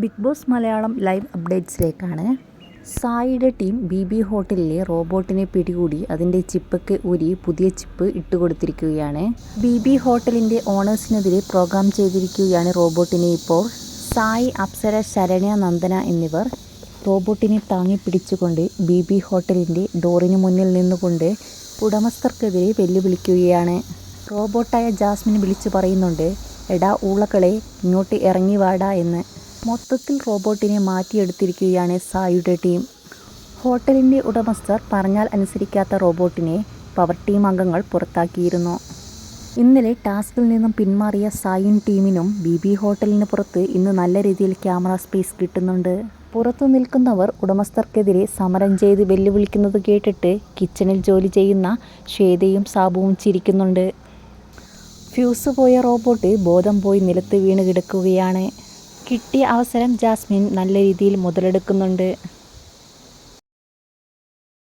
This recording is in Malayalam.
ബിഗ് ബോസ് മലയാളം ലൈവ് അപ്ഡേറ്റ്സിലേക്കാണ്. സായിയുടെ ടീം ബി ബി ഹോട്ടലിലെ റോബോട്ടിനെ പിടികൂടി അതിന്റെ ചിപ്പൊക്കെ ഊരി പുതിയ ചിപ്പ് ഇട്ടുകൊടുത്തിരിക്കുകയാണ്. ബി ബി ഹോട്ടലിന്റെ ഓണേഴ്സിനെതിരെ പ്രോഗ്രാം ചെയ്തിരിക്കുകയാണ് റോബോട്ടിനെ ഇപ്പോൾ. സായി അപ്സര ശരണ്യ നന്ദന എന്നിവർ റോബോട്ടിനെ താങ്ങി പിടിച്ചുകൊണ്ട് ബി ബി ഹോട്ടലിന്റെ ഡോറിന് മുന്നിൽ നിന്നുകൊണ്ട് ഉടമസ്ഥർക്കെതിരെ വെല്ലുവിളിക്കുകയാണ്. റോബോട്ടായ ജാസ്മിൻ വിളിച്ചു പറയുന്നുണ്ട് എടാ ഊളക്കളെ ഇങ്ങോട്ട് ഇറങ്ങി വാടാ എന്ന്. മൊത്തത്തിൽ റോബോട്ടിനെ മാറ്റിയെടുത്തിരിക്കുകയാണ് സായുടെ ടീം. ഹോട്ടലിന്റെ ഉടമസ്ഥർ പറഞ്ഞാൽ അനുസരിക്കാത്ത റോബോട്ടിനെ പവർ ടീം അംഗങ്ങൾ പുറത്താക്കിയിരുന്നു. ഇന്നലെ ടാസ്കിൽ നിന്നും പിന്മാറിയ സായിൻ ടീമിനും ബി ബി ഹോട്ടലിന് പുറത്ത് ഇന്ന് നല്ല രീതിയിൽ ക്യാമറ സ്പേസ് കിട്ടുന്നുണ്ട്. പുറത്തു നിൽക്കുന്നവർ ഉടമസ്ഥർക്കെതിരെ സമരം ചെയ്ത് വെല്ലുവിളിക്കുന്നത് കേട്ടിട്ട് കിച്ചണിൽ ജോലി ചെയ്യുന്ന ശ്വേതയും സാബുവും ചിരിക്കുന്നുണ്ട്. ഫ്യൂസ് പോയ റോബോട്ട് ബോധം പോയി നിലത്ത് വീണ് കിടക്കുകയാണ്. കിട്ടിയ അവസരം ജാസ്മിൻ നല്ല രീതിയിൽ മുതലെടുക്കുന്നുണ്ട്.